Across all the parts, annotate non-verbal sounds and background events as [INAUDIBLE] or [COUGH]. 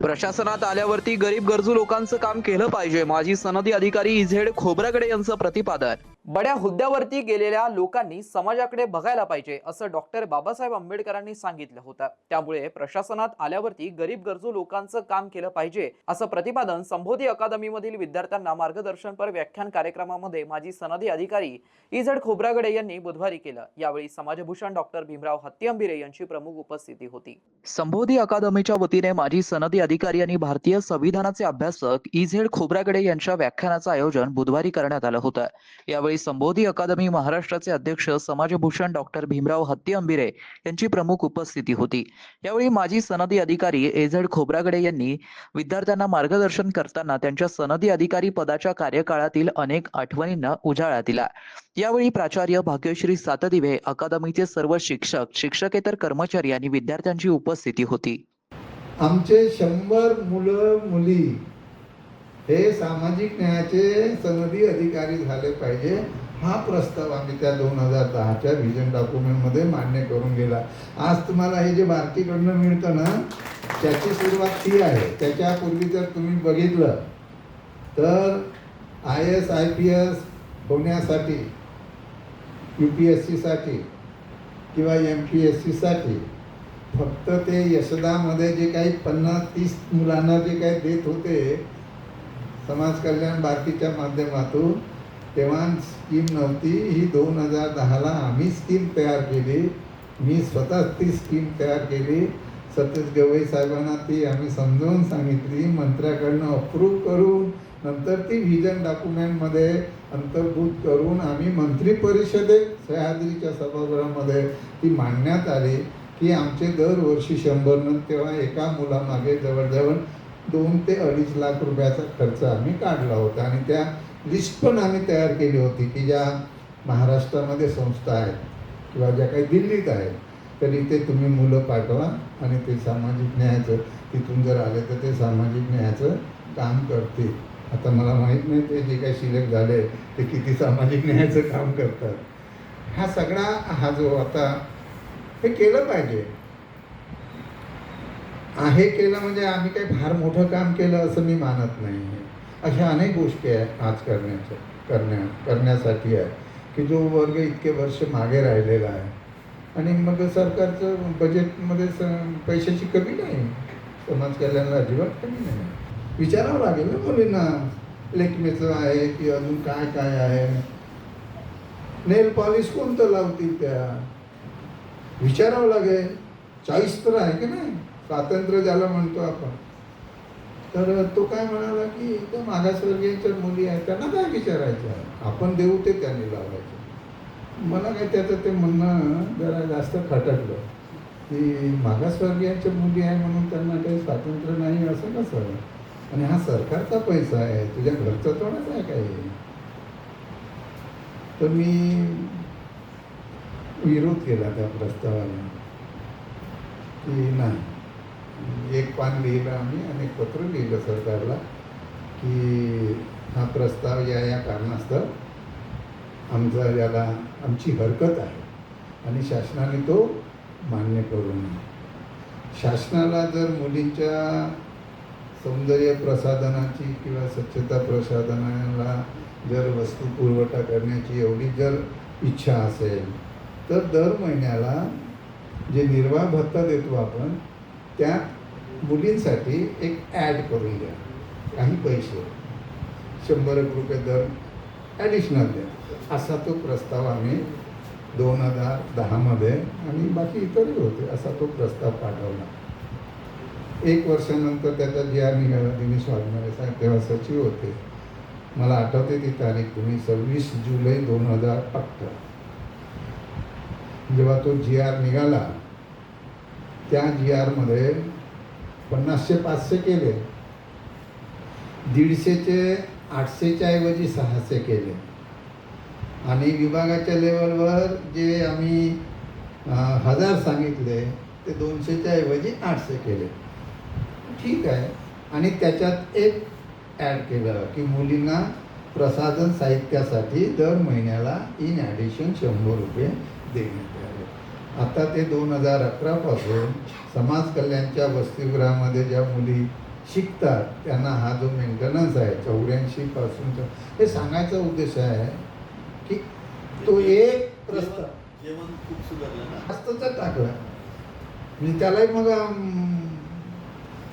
प्रशासनात आल्यावरती गरीब गरजू लोकांचं काम केलं पाहिजे. माजी सनदी अधिकारी इझेड खोब्रागडे यांचं प्रतिपादन. बड्या हुद्द्यावरती गेलेल्या लोकांनी समाजाकडे बघायला पाहिजे असं डॉक्टर बाबासाहेब आंबेडकरांनी सांगितलं होतं. त्यामुळे प्रशासनात आल्यावरती गरीब गरजू लोकांचं काम केलं पाहिजे असं प्रतिपादन संबोधी अकादमीमधील विद्यार्थ्यांना मार्गदर्शनपर व्याख्यान कार्यक्रमामध्ये माजी सनदी अधिकारी इझड खोब्रागडे यांनी बुधवारी केलं. यावेळी समाजभूषण डॉक्टर भीमराव हत्तीअंबिरे यांची प्रमुख उपस्थिती होती. संबोधी अकादमीच्या वतीने माजी सनदी अधिकारी आणि भारतीय संविधानाचे अभ्यासक इझेड खोब्रागडे यांच्या व्याख्यानाचं आयोजन बुधवारी करण्यात आलं होतं. यावेळी संबोधी अकादमी महाराष्ट्राचे अध्यक्ष समाजभूषण डॉक्टर भीमराव हत्ती अंबिरे यांची प्रमुख उपस्थिती होती. यावेळी माजी सनदी अधिकारी एझड खोब्रागडे यांनी विद्यार्थ्यांना मार्गदर्शन करताना त्यांच्या सनदी अधिकारी पदाच्या कार्यकाळातील अनेक आठवणींना उजाळा दिला. यावेळी प्राचार्य भाग्यश्री सातदिवे अकादमीचे सर्व शिक्षक शिक्षकेतर कर्मचारी आणि विद्यार्थ्यांची उपस्थिती होती. आमचे शंभर मुलं मुली हे सामाजिक न्यायाचे सनदी अधिकारी झाले पाहिजे. हा प्रस्ताव आम्ही त्या दोन हजार दहाच्या व्हिजन डॉक्युमेंटमध्ये मान्य करून गेला. आज तुम्हाला हे जे भारतीकडनं मिळतं ना त्याची सुरुवात ती आहे. त्याच्यापूर्वी जर तुम्ही बघितलं तर I S I P S होण्यासाठी यू पी एस सीसाठी किंवा एम पी एस सीसाठी फक्त ते यशदामध्ये जे काही पन्नास तीस मुलांना जे काही देत होते समाज कल्याण भारतीच्या माध्यमातून तेव्हा स्कीम नव्हती. ही दोन हजार दहाला आम्ही स्कीम तयार केली. मी स्वतः ती स्कीम तयार केली. सतीश गवई साहेबांना ती आम्ही समजावून सांगितली. मंत्र्याकडनं अप्रूव्ह करून नंतर ती व्हिजन डॉक्युमेंटमध्ये अंतर्भूत करून आम्ही मंत्री परिषदेत सह्याद्रीच्या सभागृहामध्ये ती मांडण्यात आली की आमचे दरवर्षी शंभर तेव्हा एका मुलामागे जवळजवळ दोन ते अडीच लाख रुपयाचा खर्च आम्ही काढला होता. आणि त्या लिस्ट पण आम्ही तयार केली होती की ज्या महाराष्ट्रामध्ये संस्था आहेत किंवा ज्या काही दिल्लीत आहेत तर इथे तुम्ही मुलं पाठवा आणि ते सामाजिक न्यायाचं तिथून जर आले तर ते सामाजिक न्यायाचं काम करतील. आता मला माहीत नाही ते जे काही सिलेक्ट झाले ते किती सामाजिक न्यायाचं काम करतात. हा सगळा हा जो आता हे केलं पाहिजे. आहे केलं म्हणजे आम्ही काही फार मोठं काम केलं असं मी मानत नाही. अशा अनेक गोष्टी आहेत आज करण्याच्या करण्या करण्यासाठी आहे की जो वर्ग इतके वर्ष मागे राहिलेला आहे. आणि मग सरकारचं बजेटमध्ये स पैशाची कमी नाही. समाज कल्याणाला अजिबात कमी नाही. विचारावं लागेल ना मुलींना लेखमेचं आहे की अजून काय काय आहे? नेल पॉलिश कोणतं लावतील त्या? विचारावं लागेल. चॉईस तर आहे की नाही? स्वातंत्र्य ज्याला म्हणतो आपण. तर तो काय म्हणाला की एकदम मागासवर्गीयांच्या मुली आहेत त्यांना काय विचारायचं आपण देऊ ते त्यांनी लावायचं. मला काय त्याचं ते म्हणणं जरा जास्त खटकलं. की मागासवर्गीयांच्या मुली आहे म्हणून त्यांना काही स्वातंत्र्य नाही असं कसं? आणि हा सरकारचा पैसा आहे तुझ्या घरचा थोडाच आहे काही? तर मी विरोध केला त्या प्रस्तावाला. की नाही. एक पान लिहिलं आम्ही आणि पत्र लिहिलं सरकारला की हा प्रस्ताव या या कारणास्तव आमचा याला आमची हरकत आहे. आणि शासनाने तो मान्य करू नये. शासनाला जर मुलींच्या सौंदर्य प्रसाधनाची किंवा स्वच्छता प्रसाधनाला जर वस्तू पुरवठा करण्याची एवढी जर इच्छा असेल तर दर महिन्याला जे निर्वाह भत्ता देतो आपण त्यात मुलींसाठी एक ॲड करून द्या. काही पैसे. शंभर एक रुपये दर ॲडिशनल द्या. असा तो प्रस्ताव आम्ही दोन हजार दहामध्ये आणि बाकी इतरही होते असा तो प्रस्ताव पाठवला. एक वर्षानंतर त्याचा जी आर निघाला दिनेश वाघमारे साहेब तेव्हा सचिव होते. मला आठवते ती तारीख तुम्ही सव्वीस जुलै दोन हजार अठरा. जेव्हा तो जी आर निघाला त्या जी आरमध्ये पन्नासशे पाचशे केले. दीडशेचे आठशेच्या ऐवजी सहाशे केले. आणि विभागाच्या लेवलवर जे आम्ही हजार सांगितले ते दोनशेच्या ऐवजी आठशे केले. ठीक आहे. आणि त्याच्यात एक ॲड केलं की मुलींना प्रसाधन साहित्यासाठी दर महिन्याला इन ॲडिशन शंभर रुपये देण्यात आले. आता ते दोन हजार अकरापासून समाज कल्याणच्या वसतिगृहामध्ये ज्या मुली शिकतात त्यांना हा जो मेंटेनन्स आहे चौऱ्याऐंशी पासूनचा हे सांगायचा उद्देश आहे की तो एक प्रस्ताव जेवण जेवण खूप सुधारलं ना? जास्तच टाकला. म्हणजे त्यालाही मग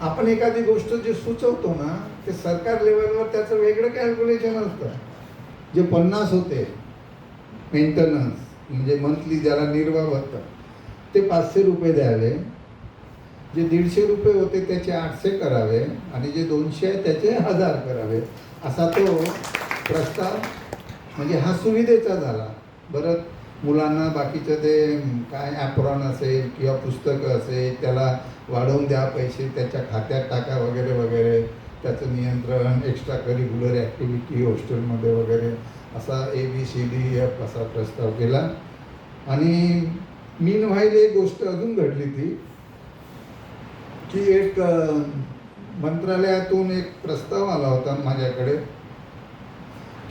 आपण एखादी गोष्ट जे सुचवतो ना ते सरकार लेवलवर त्याचं वेगळं कॅल्क्युलेशन असतं. जे पन्नास होते मेंटेनन्स म्हणजे मंथली ज्याला निर्वाह भत्ता ते पाचशे रुपये द्यावे. जे दीडशे रुपये होते त्याचे आठशे करावे. आणि जे दोनशे आहे त्याचे हजार करावे. असा तो प्रस्ताव म्हणजे हा सुविधेचा झाला. बरं मुलांना बाकीचं ते काय ॲप्रॉन असेल किंवा पुस्तकं असेल त्याला वाढवून द्या पैसे त्याच्या खात्यात टाका वगैरे वगैरे. त्याचं नियंत्रण एक्स्ट्रा करिक्युलर ॲक्टिव्हिटी हॉस्टेलमध्ये वगैरे. असा A B C D F असा प्रस्ताव केला. आणि मीन व्हाईल एक गोष्ट अजून घडली ती की एक मंत्रालयातून एक प्रस्ताव आला होता माझ्याकडे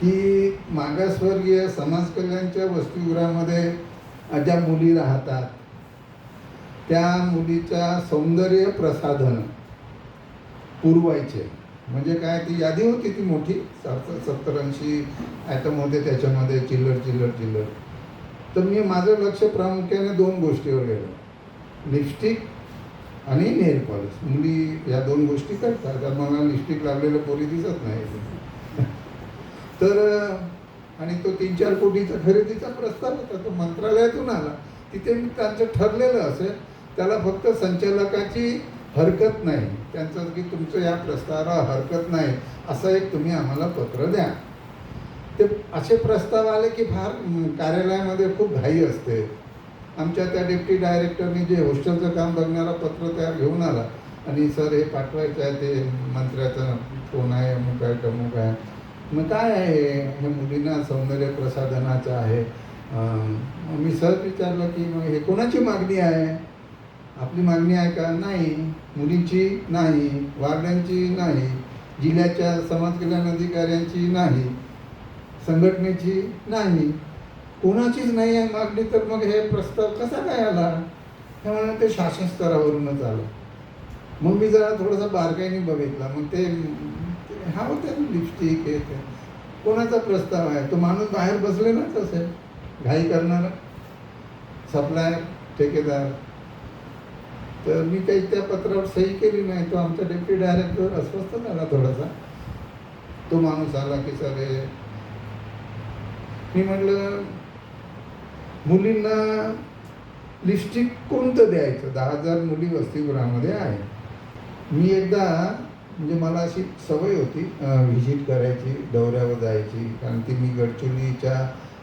की मागासवर्गीय समाज कल्याणच्या वसतिगृहामध्ये ज्या मुली राहतात त्या मुलीच्या सौंदर्य प्रसाधन पुरवायचे. म्हणजे काय ती यादी होती ती मोठी? सत्तर ऐंशी ॲटम होते त्याच्यामध्ये चिल्लर चिल्लर चिल्लर. तर मी माझं लक्ष प्रामुख्याने दोन गोष्टीवर गेलं. लिपस्टिक आणि नेल पॉलिश. मुली या दोन गोष्टी करतात. तर मला लिपस्टिक लावलेलं पोरी दिसत नाही. [LAUGHS] तर आणि तो तीन चार कोटीचा खरेदीचा प्रस्ताव होता. तो मंत्रालयातून आला. तिथे मी त्यांचं ठरलेलं असेल. त्याला फक्त संचालकाची हरकत नाही. त्यांचं की तुमचं या प्रस्तावाला हरकत नाही असं एक तुम्ही आम्हाला पत्र द्या. ते असे प्रस्ताव आले की फार कार्यालयामध्ये खूप घाई असते. आमच्या त्या डेप्टी डायरेक्टरनी जे हॉस्टेलचं काम बघणारा पत्र तयार घेऊन आला. आणि सर हे पाठवायचं आहे ते मंत्र्याचा फोन आहे अमुक आहे टमुक आहे. मग काय आहे? हे मुलींना सौंदर्य प्रसाधनाचं आहे. मग मी सहज विचारलं की मग हे कोणाची मागणी आहे? आपली मागणी आहे का? नाही. मुलींची नाही. वार्डांची नाही. जिल्ह्याच्या समाज कल्याण अधिकाऱ्यांची नाही. संघटनेची नाही. कोणाचीच नाही आहे मागणी. तर मग हे प्रस्ताव कसा काय आला? त्यामुळे ते शासन स्तरावरूनच आलं. मग मी जरा थोडासा बारकाईने बघितला. मग ते हा होते लिपस्टिक हे ते. कोणाचा प्रस्ताव आहे? तो माणूस बाहेर बसलेलाच असेल. घाई करणारा. सप्लाय ठेकेदार. तर मी काही त्या पत्रावर सही केली नाही. तो आमचा डेप्टी डायरेक्टर अस्वस्थ झाला थोडासा. तो माणूस आला की सर मी म्हटलं मुलींना लिपस्टिक कोणतं द्यायचं? दहा हजार मुली वसतिगृहामध्ये आहे मी एकदा म्हणजे मला अशी सवय होती व्हिजिट करायची दौऱ्यावर जायची. कारण ती मी गडचिरोलीच्या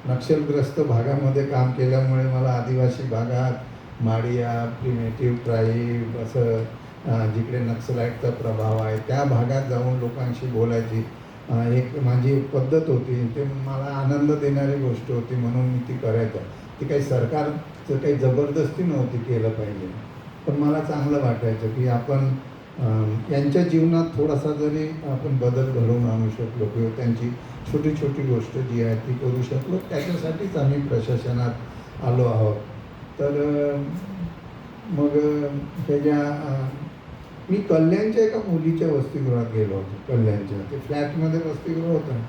नक्षलग्रस्त भागामध्ये काम केल्यामुळे मला आदिवासी भागात माडिया प्रिमेटिव्ह ट्राईब असं जिकडे नक्सलाईटचा प्रभाव आहे त्या भागात जाऊन लोकांशी बोलायची एक माझी पद्धत होती. ते मला आनंद देणारी गोष्ट होती म्हणून मी ती करायचं. ती काही सरकारचं काही जबरदस्ती नव्हती केलं पाहिजे. पण मला चांगलं वाटायचं की आपण यांच्या जीवनात थोडासा जरी आपण बदल घडवून आणू शकलो किंवा त्यांची छोटी छोटी गोष्ट जी आहे ती करू शकलो त्याच्यासाठीच आम्ही प्रशासनात आलो आहोत. तर मग त्याच्या मी कल्याणच्या एका मुलीच्या वसतिगृहात गेलो होतो कल्याणच्या. ते फ्लॅटमध्ये वसतिगृह होतं.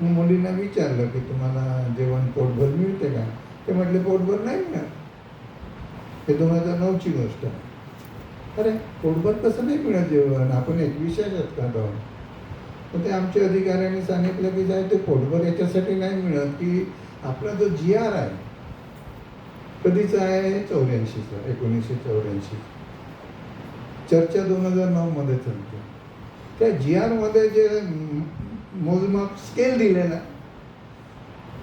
मग मुलींना विचारलं की तुम्हाला जेवण पोटभर मिळते का? ते म्हटले पोटभर नाही मिळत. हे दोन हजार नऊची गोष्ट. आहे अरे पोटभर कसं नाही मिळत जेवण? आपण एकविशा शतकात आहोत. तर ते आमच्या अधिकाऱ्यांनी सांगितलं की साहेब ते पोटभर याच्यासाठी नाही मिळत की आपला जो जी आर आहे कधीचा आहे चौऱ्याऐंशीचा एकोणीसशे चौऱ्याऐंशी. चर्चा दोन हजार नऊमध्ये चालते. त्या जी आरमध्ये जे मोजमाप स्केल दिलेला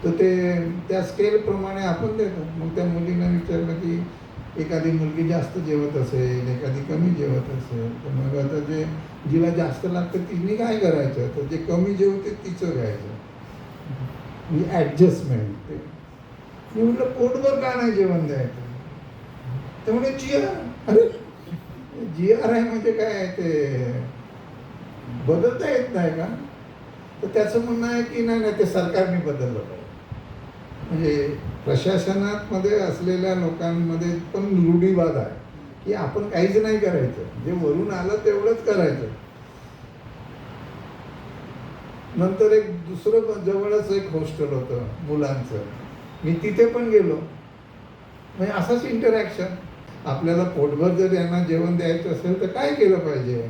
तर ते त्या स्केलप्रमाणे आपण देतो. मग त्या मुलींना विचारलं की एखादी मुलगी जास्त जेवत असेल एखादी कमी जेवत असेल तर मग आता जे जिला जास्त लागतं तिने काय करायचं? तर जे कमी जेवते तिचं घ्यायचं. म्हणजे ॲडजस्टमेंट ते. मी म्हटलं पोटभर का नाही जेवण द्यायचं? ते म्हणे जी आर. अरे जी आर आहे म्हणजे काय ते? बदलता येत नाही का? तर त्याचं म्हणणं आहे की नाही नाही ते सरकारने बदललं पाहिजे. म्हणजे प्रशासनात मध्ये असलेल्या लोकांमध्ये पण रूढीवाद आहे की आपण काहीच नाही करायचं. जे वरून आलं तेवढंच करायचं. नंतर एक दुसरं जवळच एक हॉस्टेल होतं मुलांचं. मी तिथे पण गेलो. म्हणजे असंच इंटरॅक्शन आपल्याला पोटभर जर यांना जेवण द्यायचं असेल तर काय केलं पाहिजे?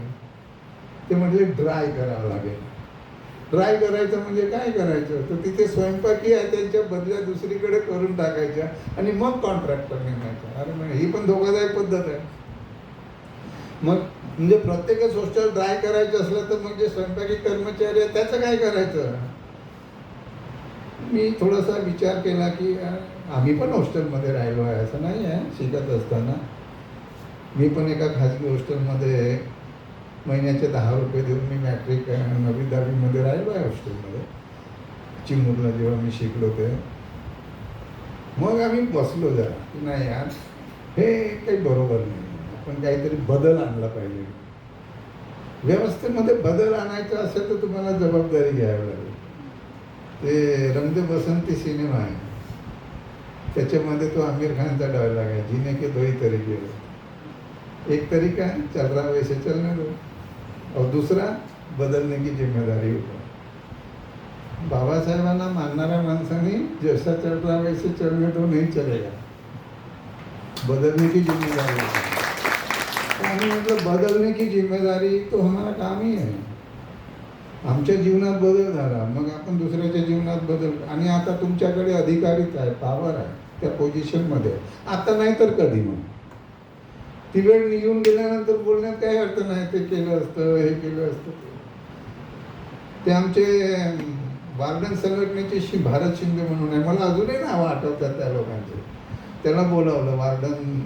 ते म्हटले ड्राय करावं लागेल. ड्राय करायचं म्हणजे काय करायचं? तर तिथे स्वयंपाकी आहे त्यांच्या बदल्या दुसरीकडे करून टाकायच्या आणि मग कॉन्ट्रॅक्टर नेमायचा अरे म्हणजे ही पण धोकादायक पद्धत आहे. मग म्हणजे प्रत्येकच हॉस्टेल ड्राय करायचं असलं तर मग जे स्वयंपाकी कर्मचारी आहे त्याचं काय करायचं? मी थोडासा विचार केला की आम्ही पण हॉस्टेलमध्ये राहिलो आहे असं नाही आहे शिकत असताना. मी पण एका खाजगी हॉस्टेलमध्ये महिन्याचे दहा रुपये देऊन मी मॅट्रिक नवी दहावीमध्ये राहिलो आहे हॉस्टेलमध्ये. चिमूरला जेव्हा मी शिकलो ते. मग आम्ही बसलो जरा की नाही यार हे काही बरोबर नाही. आपण काहीतरी बदल आणला पाहिजे. व्यवस्थेमध्ये बदल आणायचा असेल तर तुम्हाला जबाबदारी घ्यावी लागेल. ते रंग बसंती सिनेमा आहे. त्याच्यामध्ये तो आमिर खानचा डायलॉग आहे. जिने के दोही तरीके एक तरीका है चल रहा वैसे चलने दो और दूसरा बदलने की जिम्मेदारी होता बाबासाहेबांना मानणाऱ्या माणसाने जसा चल रहा वैसे चलने दो नाही चलेगा बदलने की जिम्मेदारी आणि म्हटलं बदलने की जिम्मेदारी तो हमारा काम ही है आमच्या जीवनात बदल झाला मग आपण दुसऱ्याच्या जीवनात बदल. आणि आता तुमच्याकडे अधिकारीच आहे पावर आहे त्या पोझिशनमध्ये आता नाही तर कधी मग? ती वेळ निघून गेल्यानंतर बोलण्यात काही अर्थ नाही ते केलं असतं हे केलं असतं. ते आमचे वार्डन संघटनेचे श्री भारत शिंदे म्हणून आहे. मला अजूनही नावं आठवतात त्या लोकांचे. त्याला बोलावलं वार्डन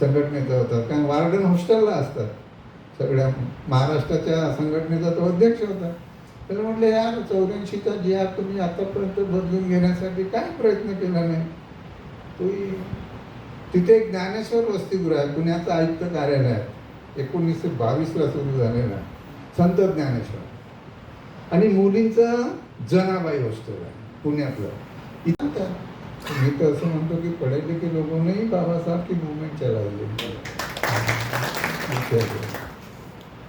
संघटनेचा होतं. कारण वार्डन हॉस्टेलला असतात. सगळ्या महाराष्ट्राच्या संघटनेचा तो अध्यक्ष होता. त्याला म्हटलं यार चौऱ्याऐंशीचा जी आर तुम्ही आतापर्यंत बदलून घेण्यासाठी काय प्रयत्न केला नाही? तोही तिथे एक ज्ञानेश्वर वसतिगृह आहे पुण्याचं आयुक्त कार्यालय आहे. एकोणीसशे बावीसला सुरू झालेलं संत ज्ञानेश्वर. आणि मुलींचं जनाबाई हॉस्टेल आहे पुण्यातलं. इथं मी तर असं म्हणतो की पढ़े लिखे लोकांनाही बाबासाहेब की मुवमेंट चलाई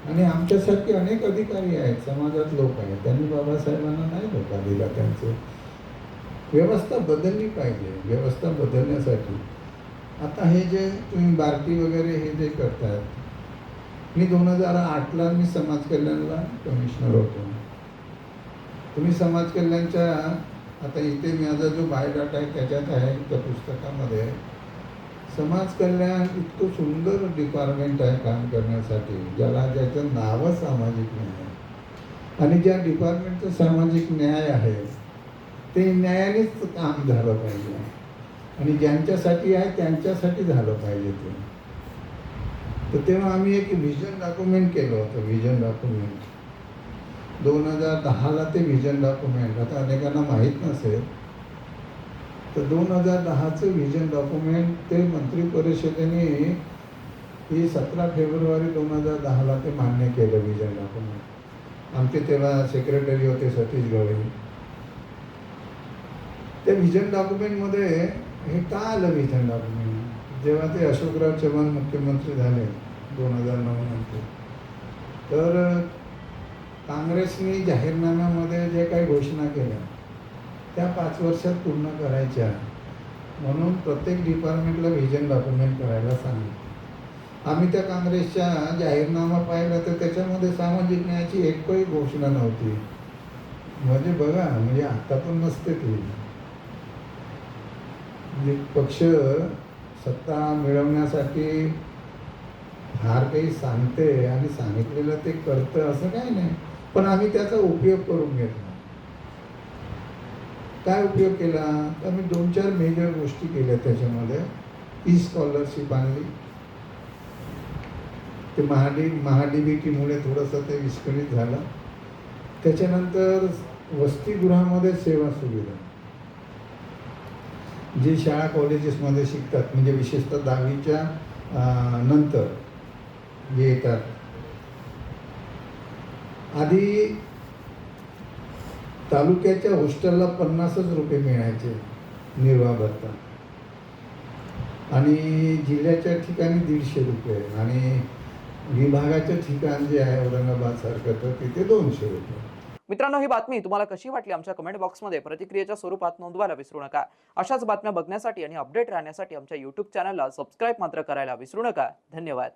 आणि आमच्यासारखे अनेक अधिकारी आहेत समाजात लोक आहेत. त्यांनी बाबासाहेबांना नाही धोका दिला त्यांचे. व्यवस्था बदलली पाहिजे व्यवस्था बदलण्यासाठी. आता हे जे तुम्ही बारती वगैरे हे जे करतायत मी दोन हजार आठला मी समाज कल्याणला कमिशनर होतो. तुम्ही समाज कल्याणच्या आता इथे माझा जो बायोडाटा आहे त्याच्यात आहे त्या पुस्तकामध्ये. समाज कल्याण इतकं सुंदर डिपार्टमेंट आहे काम करण्यासाठी ज्याला ज्याचं नावच सामाजिक न्याय आणि ज्या डिपार्टमेंटचं सामाजिक न्याय आहे ते न्यायानेच काम झालं पाहिजे. आणि ज्यांच्यासाठी आहे त्यांच्यासाठी झालं पाहिजे ते. तर तेव्हा आम्ही एक व्हिजन डॉक्युमेंट केलं होतं व्हिजन डॉक्युमेंट दोन हजार दहाला ते व्हिजन डॉक्युमेंट आता अनेकांना माहीत नसेल तर दोन हजार दहाचं व्हिजन डॉक्युमेंट ते मंत्री परिषदेने ही सतरा फेब्रुवारी दोन हजार दहाला ते मान्य केलं व्हिजन डॉक्युमेंट आमचे तेव्हा सेक्रेटरी होते सतीश गवळी. त्या व्हिजन डॉक्युमेंटमध्ये हे का आलं व्हिजन डॉक्युमेंट जेव्हा ते अशोकराव चव्हाण मुख्यमंत्री झाले दोन हजार नऊ नंतर. तर काँग्रेसने जाहीरनाम्यामध्ये जे काही घोषणा केल्या त्या पाच वर्षात पूर्ण करायच्या. म्हणून प्रत्येक डिपार्टमेंटला व्हिजन डॉक्युमेंट करायला सांगितलं. आम्ही त्या काँग्रेसच्या जाहीरनामा पाहिला तर त्याच्यामध्ये सामाजिक न्यायाची एकही घोषणा नव्हती. म्हणजे बघा म्हणजे आता पण नसते ती. म्हणजे पक्ष सत्ता मिळवण्यासाठी फार काही सांगते आणि सांगितलेलं ते करतं असं काही नाही. पण आम्ही त्याचा उपयोग करून घेतला. काय उपयोग केला? तर मी दोन चार मेजर गोष्टी केल्या त्याच्यामध्ये. ई स्कॉलरशिप आणली. ते महाडी महाडीबीटीमुळे थोडंसं ते विस्कळीत झालं. त्याच्यानंतर वसतिगृहामध्ये सेवा सुविधा जे शाळा कॉलेजेसमध्ये शिकतात म्हणजे विशेषतः दहावीच्या नंतर जे येतात. आधी तालुक्याच्या हॉस्टेलला पन्नासच रुपये मिळायचे निर्वाह भत्ता. आणि जिल्ह्याच्या ठिकाणी दीडशे रुपये आणि विभागाच्या ठिकाण जे आहे औरंगाबाद सारखं तर तिथे दोनशे रुपये. मित्रांनो ही बातमी तुम्हाला कशी वाटली? आमच्या कमेंट बॉक्समध्ये प्रतिक्रियेच्या स्वरूपात नोंदवायला विसरू नका. अशाच बातम्या बघण्यासाठी आणि अपडेट राहण्यासाठी आमच्या यूट्यूब चॅनलला सबस्क्राईब मात्र करायला विसरू नका. धन्यवाद.